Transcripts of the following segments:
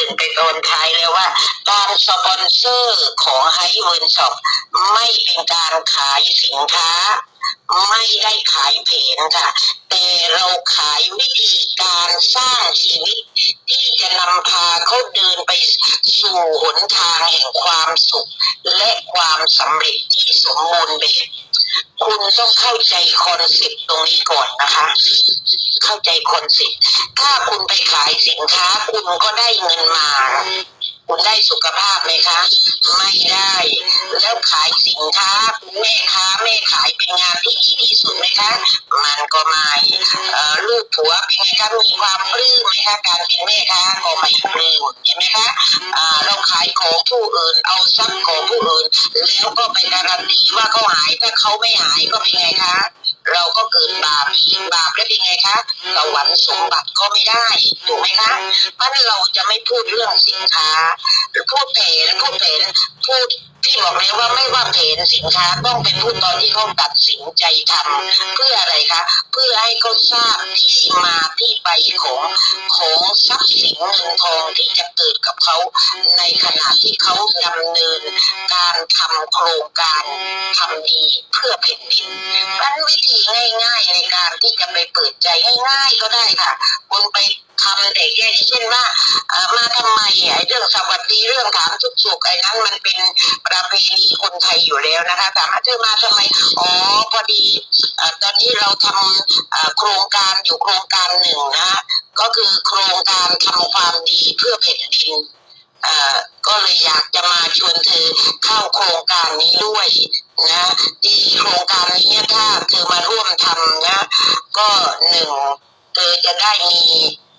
ื่นไปตอนท้ายเลยวว่า การสปอนเซอร์ของไฮเวิร์นช็อปไม่เป็นการขายสินค้า ไม่ได้ขายเพนค่ะ แต่เราขายวิธีการสร้างชีวิต ที่จะนำพาเขาเดินไปสู่หนทางแห่งความสุข และความสำเร็จที่สมบูรณ์แบบ คุณต้องเข้าใจคอนเซ็ปต์ตรงนี้ก่อนนะคะ เข้าใจคอนเซ็ปต์ถ้าคุณไปขายสินค้า คุณก็ได้เงินมา คุณได้สุขภาพไหมคะ ไม่ได้ แล้วขายสินค้าแม่ค้าแม่ขายเป็นงานที่ดีที่สุดไหมคะ มันก็ไม่ลูกผัวเป็นไงคะมีความปลื้มไหมคะการเป็นแม่ค้าก็ไม่ปลื้มเห็นไหมคะเราขายของผู้อื่น เอาทรัพย์ของผู้อื่นแล้วก็ไปการันตีว่าเขาหายถ้าเขาไม่หายก็เป็นไงคะ เราก็เกิดบาปอีกบาปแล้วเป็นไงคะสวรรค์สมบัติก็ไม่ได้ถูกไหมคะเพราะฉะนั้นเราจะไม่พูดเรื่องสินค้าหรือพูดแผนพูดแผนพูด ที่บอกแล้วว่าไม่ว่าแผนสินค้าต้องเป็นพูดตอนที่เขาตัดสินใจทำเพื่ออะไรคะ เพื่อให้เขาทราบที่มาที่ไปของของทรัพย์สินเงินทองที่จะเกิดกับเขาในขณะที่เขาดำเนินการทำโครงการทำดีเพื่อแผ่นดินนั้นวิธีง่าย ๆ ในการที่จะไปเปิดใจง่ายๆก็ได้ค่ะคุณไป ทำแต่แค่เช่นว่ามาทำไมไอ้เรื่องสวัสดีเรื่องถามทุกสุขไอ้นั้นมันเป็นประเพณีคนไทยอยู่แล้วนะคะถามว่าเธอมาทำไมอ๋อพอดีตอนนี้เราทำเอ่อโครงการอยู่โครงการหนึ่งนะก็คือโครงการทำความดีเพื่อแผ่นดินก็เลยอยากจะมาชวนเธอเข้าโครงการนี้ด้วยนะที่โครงการนี้ถ้าเธอมาร่วมทำนะ ก็หนึ่งเธอจะได้มี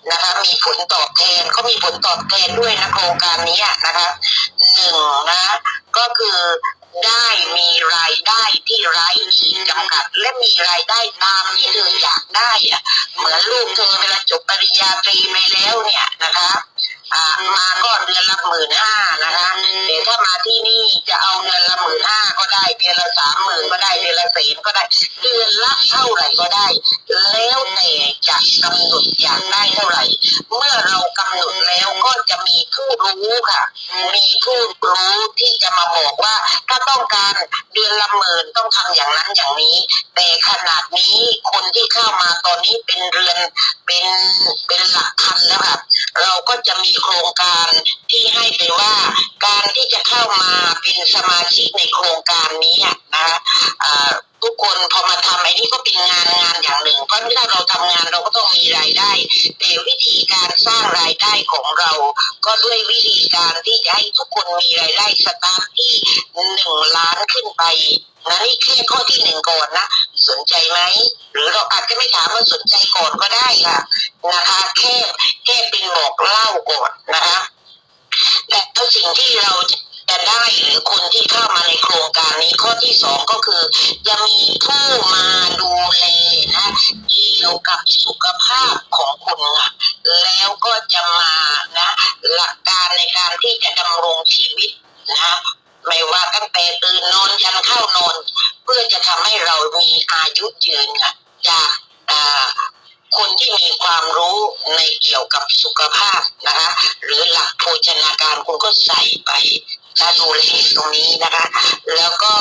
นะคะมีผลตอบแทนเขามีผลตอบแทนด้วยนะโครงการนี้นะคะหนึ่งนะก็คือได้มีรายได้ที่ไร้ขีดจำกัด และมีรายได้ตามที่เธออยากได้อะเหมือนลูกเธอเวลาจบปริญญาตรีไปแล้วเนี่ยนะคะอ่ามาก็เดือนละหมื่นห้านะคะแต่ถ้ามาที่นี่จะเอาเดือนละหมื่นห้าก็ได้เดือน ได้เดือนละแสนก็ได้ เดือนละเท่าไหร่ก็ได้ แล้วแต่จะกำหนดอยากได้เท่าไหร่ เมื่อเรากำหนดแล้วก็จะมีผู้รู้ค่ะ มีผู้รู้ที่จะมาบอกว่า ถ้าต้องการเดือนละหมื่นต้องทำอย่างนั้นอย่างนี้ แต่ขนาดนี้คนที่เข้ามาตอนนี้เป็นเรือนเป็นเป็นหลักพันแล้วค่ะเราก็จะมีโครงการที่ให้ไปว่าการที่จะเข้ามาเป็นสมาชิกในโครงการนี้นะคะอ่าทุกคนพอมาทำไอ้นี่ก็เป็นงานงานอย่างหนึ่ง เพราะถ้าเราทำงานเราก็ต้องมีรายได้ แต่วิธีการสร้างรายได้ของเรา ก็ด้วยวิธีการที่จะให้ทุกคนมีรายได้สตาร์ทที่หนึ่งล้านขึ้นไปนะนี่แค่ข้อที่หนึ่งก่อนนะ สนใจไหมหรือเราอาจจะไม่ถามว่าสนใจก่อนก็ได้ค่ะนะคะ แค่แค่เป็นบอกเล่าก่อนนะคะแต่สิ่งที่เราจะ จะได้หรือคนที่เข้ามาในโครงการนี้ข้อที่สองก็คือ จะมีผู้มาดูแลนะเกี่ยวกับสุขภาพของคุณอะแล้วก็จะมานะหลักการในการที่จะดำรงชีวิตนะไม่ว่าตั้งแต่ตื่นนอนยันเข้านอน เพื่อจะทำให้เรามีอายุยืนอะจากอ่าคนที่มีความรู้ในเกี่ยวกับสุขภาพนะคะ หรือหลักโภชนาการคุณก็ใส่ไป ถ้าดูแลตรงนี้นะคะ แล้วก็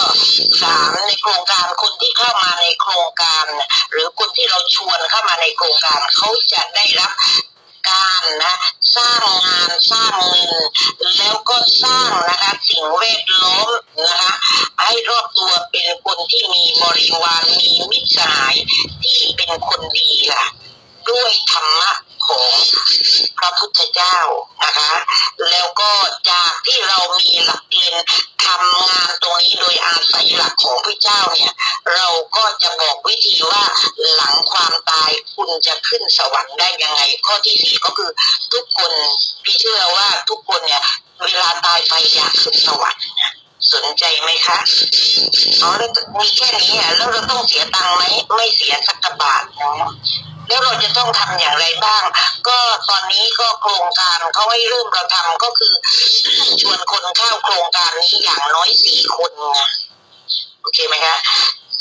สามในโครงการคนที่เข้ามาในโครงการ หรือคนที่เราชวนเข้ามาในโครงการเขาจะได้รับการนะสร้างงานสร้างเงินแล้วก็สร้างนะคะสิ่งแวดล้อมนะคะให้รอบตัวเป็นคนที่มีบริวารมีมิตรสหายที่เป็นคนดีล่ะ ด้วยธรรมะ ของพระพุทธเจ้านะคะ แล้วก็จากที่เรามีหลักเกณฑ์ทำงานตรงนี้โดยอาศัยหลักของพระเจ้าเนี่ย เราก็จะบอกวิธีว่าหลังความตายคุณจะขึ้นสวรรค์ได้ยังไง ข้อที่สี่ก็คือทุกคนพี่เชื่อว่าทุกคนเนี่ยเวลาตายไปอยากขึ้นสวรรค์นะสนใจไหมคะอ๋อแล้วมีแค่นี้อะแล้วเราต้องเสียตังค์ไหมไม่เสียสักบาทเนาะ แล้วเราจะต้องทำอย่างไรบ้าง ก็ตอนนี้ก็โครงการเขาให้เริ่มเราทำก็คือชวนคนเข้าโครงการนี้อย่างน้อยสี่คนไงโอเคไหมคะ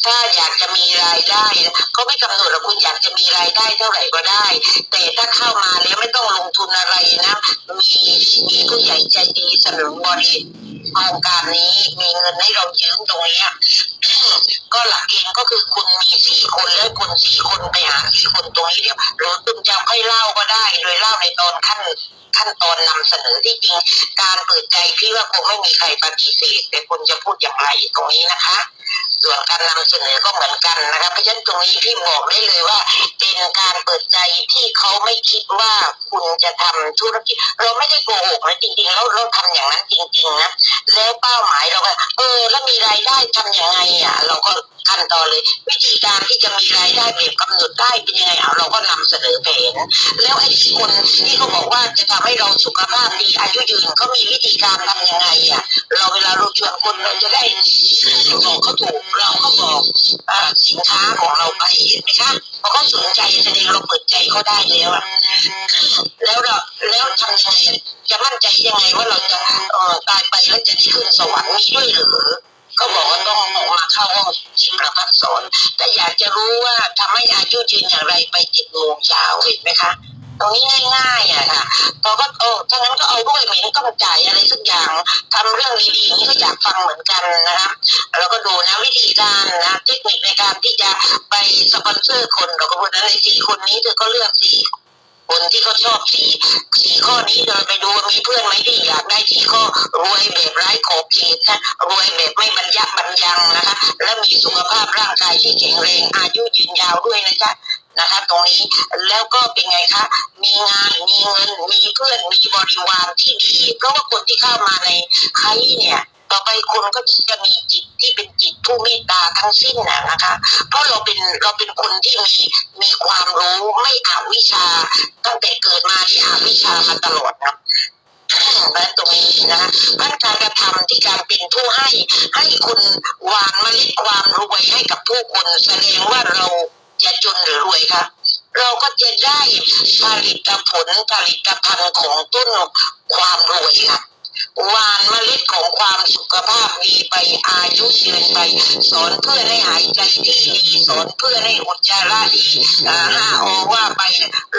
ถ้าอยากจะมีรายได้เขาไม่กำหนดหรอกคุณอยากจะมีรายได้เท่าไหร่ก็ได้ แต่ถ้าเข้ามาแล้วไม่ต้องลงทุนอะไรนะ มีมีผู้ใหญ่ใจดีสนับสนุนบริโครงการนี้มีเงินให้เรายืมตรงนี้ก็หลักเกณฑ์ก็คือคุณมีสี่คนแล้วคุณสี่คนไปหา สี่คนตรงนี้เดี๋ยวหรือคุณจะให้เล่าก็ได้โดยเล่าในตอนขั้นขั้นตอนนำเสนอที่จริง การเปิดใจพี่ว่าคงไม่มีใครปฏิเสธแต่คุณจะพูดอย่างไรตรงนี้นะคะ ส่วนการนำเสนอก็เหมือนกันนะคะเพราะฉะนั้นตรงนี้พี่บอกได้เลยว่า เป็นการเปิดใจที่เขาไม่คิดว่าคุณจะทำธุรกิจ เราไม่ได้โกหกนะจริงๆแล้วเราทำอย่างนั้นจริงๆนะแล้วเป้าหมายเราก็เออแล้วมีรายได้ทำยังไงอะ เราก็ขั้นตอนเลย วิธีการที่จะมีรายได้แบบกำหนดได้เป็นยังไงเอาเราก็นำเสนอแผนแล้วไอ้คนที่เขาบอกว่าจะทำให้เราสุขภาพดีอายุยืนเขามีวิธีการทำยังไงอะ เราเวลาเราชวนคนเราจะได้บอกเขาถูกเราก็บอกอสินค้าของเราไปเห็นไหมคะพอเขาสนใจแสดงเราเปิดใจเขาได้แล้วอะแล้วเราแล้วทำยังไงจะมั่นใจยังไงว่าเราจะเอ่อตายไปแล้วจะได้ขึ้นสวรรค์มีด้วยหรือก็บอกว่าต้องออกมาเข้าห้องจิมประพัฒสอนแต่อยากจะรู้ว่าทำให้อายุยืนอย่างไรไปเจ็ดโมงเช้าเห็นไหมคะ ตรงนี้ง่ายๆอะค่ะพอก็โอ้ถ้างั้นก็เอาด้วยเหม็นก็มาจ่ายอะไรสักอย่างทำเรื่องดีๆนี้ก็อยากฟังเหมือนกันนะคะแล้วก็ดูนะวิธีการนะเทคนิคในการที่จะไปสปอนเซอร์คนเราก็พูดนะในสี่คนนี้เธอก็เลือกสี่คนที่เขาชอบสีสีข้อนี้เดินไปดูมีเพื่อนไหมที่อยากได้สีข้อรวยแบบไร้ขอบเขตนะรวยแบบไม่บรรยับบรรยังนะคะ และมีสุขภาพร่างกายที่แข็งแรงอายุยืนยาวด้วยนะจ๊ะ นะคะตรงนี้แล้วก็เป็นไงคะ มีงานมีเงินมีเพื่อนมีบริวารที่ดีเพราะว่าคนที่เข้ามาในไคเนี่ยต่อไปคนก็จะมีจิตที่เป็นจิตผู้เมตตาทั้งสิ้นนะนะคะ เพราะเราเป็นเราเป็นคนที่มีมีความรู้ไม่อาวิชา ตั้งแต่เกิดมาที่อาวิชามาตลอดนะและตรงนี้นะพันการกระทำที่การเป็นผู้ให้ให้คุณวางเมล็ดความรวยให้กับผู้คนแสดงว่าเรา จะจนหรือรวยคะเราก็จะได้ผลิตผลผลิตภัณฑ์ของต้นความรวยค่ะหวานเมล็ดของความสุขภาพดีไปอายุยืนไปสอนเพื่อให้หายใจที่ดีสอนเพื่อให้อุจจาระดีอ่าห้าอว่าไป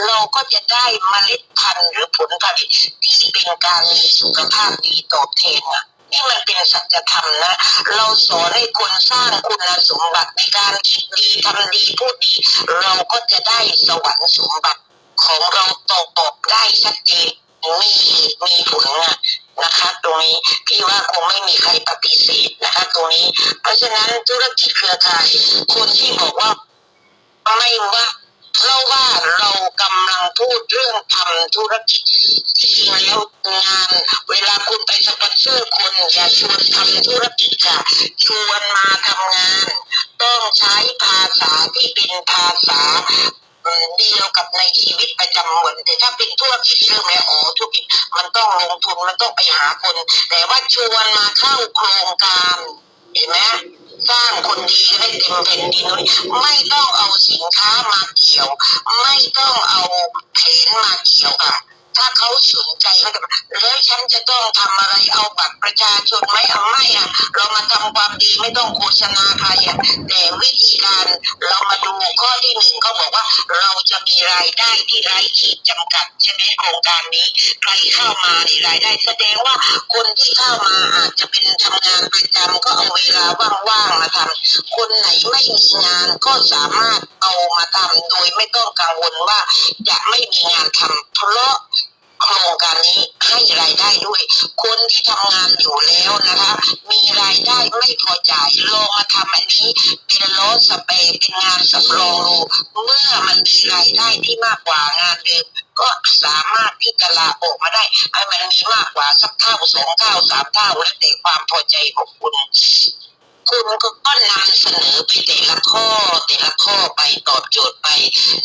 เราก็จะได้เมล็ดพันธุ์หรือผลผลิตที่เป็นการมีสุขภาพดีตอบแทนอะ นี่มันเป็นสัจธรรมนะ เราสอนให้คนสร้างคุณสมบัติในการคิดดีทำดีพูดดี เราก็จะได้สวรรค์สมบัติของเราตอบตอบได้ชัดเจนมีเหตุมีผลนะนะคะตรงนี้พี่ว่าคงไม่มีใครปฏิเสธนะคะตรงนี้ เพราะฉะนั้นธุรกิจเครือข่ายคนที่บอกว่าไม่ว่า เพราะว่าเรากำลังพูดเรื่องทำธุรกิจที่จริงแล้วงาน เวลาคุณไปสปอนเซอร์คนอย่าชวนทำธุรกิจค่ะชวนมาทำงาน ต้องใช้ภาษาที่เป็นภาษาเอ่อเดียวกับในชีวิตประจำวันแต่ถ้าเป็นธุรกิจเรื่องแม่อ๋อธุรกิจมันต้องลงทุนมันต้องไปหาคน แต่ว่าชวนมาเข้าโครงการเห็นไหม สร้างคนดีให้เต็มแผ่นดินเลยไม่ต้องเอาสินค้ามาเกี่ยว ไม่ต้องเอาแผนมาเกี่ยวค่ะ ถ้าเขาสนใจเขาจะแล้วฉันจะต้องทำอะไรเอาบัตรประชาชนไหมเอาไม่อะเรามาทำความดีไม่ต้องโฆษณาใครอะแต่วิธีการเรามาดูข้อที่หนึ่งเขาบอกว่าเราจะมีรายได้ที่ไร้ขีดจำกัดใช่ไหมโครงการนี้ใครเข้ามาในรายได้แสดงว่าคนที่เข้ามาอาจจะเป็นทำงานประจำก็เอาเวลาว่างๆมาทำคนไหนไม่มีงานก็สามารถเอามาทำโดยไม่ต้องกังวลว่าจะไม่มีงานทำเพราะ โครงการนี้ให้รายได้ด้วย คนที่ทำงานอยู่แล้วนะคะ มีรายได้ไม่พอจ่ายลองมาทำอันนี้เป็นล้อสเปรย์เป็นงานสำรองเมื่อมันมีรายได้ที่มากกว่างานเดิมก็สามารถที่จะลาออกมาได้ให้มันมีมากกว่าสักเท่าสองเท่าสามเท่าแล้วแต่ความพอใจของคุณ คุณก็ก็นำเสนอไปแต่ละข้อแต่ละข้อไปตอบโจทย์ไป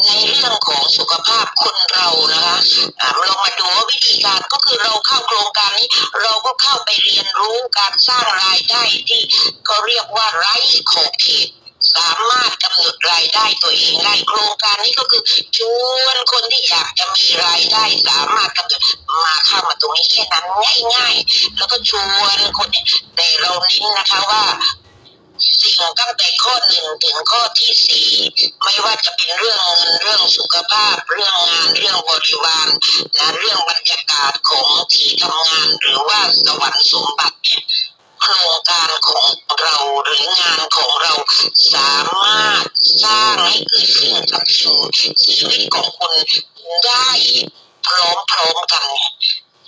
ในเรื่องของสุขภาพคนเรานะคะอ่าเรามาดูว่าวิธีการก็คือเราเข้าโครงการนี้ เราก็เข้าไปเรียนรู้การสร้างรายได้ที่ก็เรียกว่าไร้ขอบเขตสามารถกำหนดรายได้ตัวเองได้โครงการนี้ก็คือชวนคนที่อยากจะมีรายได้สามารถกำหนดมาเข้ามาตรงนี้แค่นั้นง่าย ๆ แล้วก็ชวนคนเนี่ยแต่เราเน้นนะคะว่า สิ่งตั้งแต่ข้อหนึ่งถึงข้อที่สี่ไม่ว่าจะเป็นเรื่องเงินเรื่องสุขภาพ เรื่องงานเรื่องบริวารนะเรื่องบรรยากาศของที่ทำงาน หรือว่าสวรรค์สมบัติเนี่ยโครงการของเราหรืองานของเราสามารถสร้างให้เกิดขึ้นกับสู่ชีวิตของคุณได้พร้อมๆกันเนี่ย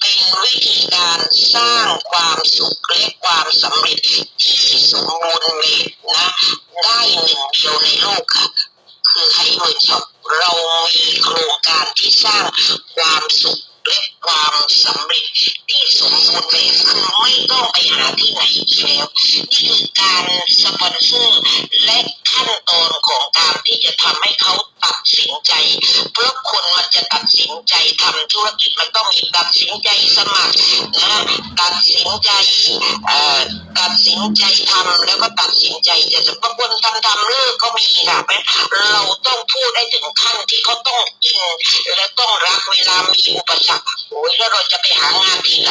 เป็นวิธีการสร้างความสุขและความสำเร็จที่สมบูรณ์แบบนะ ได้หนึ่งเดียวในโลกค่ะ คือไฮเวิร์ช็อปเรามีโครงการที่สร้างความสุข และความสำเร็จที่สมบูรณ์แบบคือไม่ต้องไปหาที่ไหนอีกแล้วนี่คือการสปอนเซอร์และขั้นตอนของการที่จะทำให้เขาตัดสินใจ เพราะคนมันจะตัดสินใจทำธุรกิจมันต้องมีตัดสินใจสมัครนะตัดสินใจเอ่อตัดสินใจทำแล้วก็ตัดสินใจจะบางคนทำทำเลิกก็มีค่ะเพราะเราต้องพูดได้ถึงขั้นที่เขาต้องอินและต้องรักเวลามีอุปสรรคโอ้ยแล้วเราจะไปหางานที่ไหน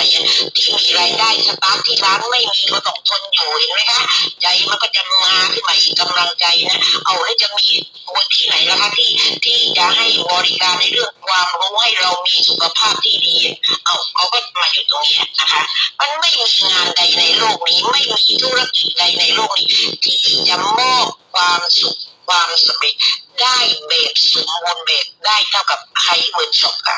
ที่มีรายได้สตาร์ทที่ร้านไม่มีก็ต้องทนอยู่เห็นไหมคะใจมันก็จะมาขึ้นมาอีกกำลังใจนะเอาแล้วจะมีตัวที่ไหนล่ะคะที่ที่จะให้บริการในเรื่องความรู้ให้เรามีสุขภาพที่ดี เอาเขาก็มาอยู่ตรงนี้นะคะ มันไม่มีงานใดในโลกนี้ ไม่มีธุรกิจใดในโลกนี้ ที่จะมอบความสุขความสำเร็จได้แบบสมบูรณ์แบบได้เท่ากับไฮเวิร์ดช็อปค่ะ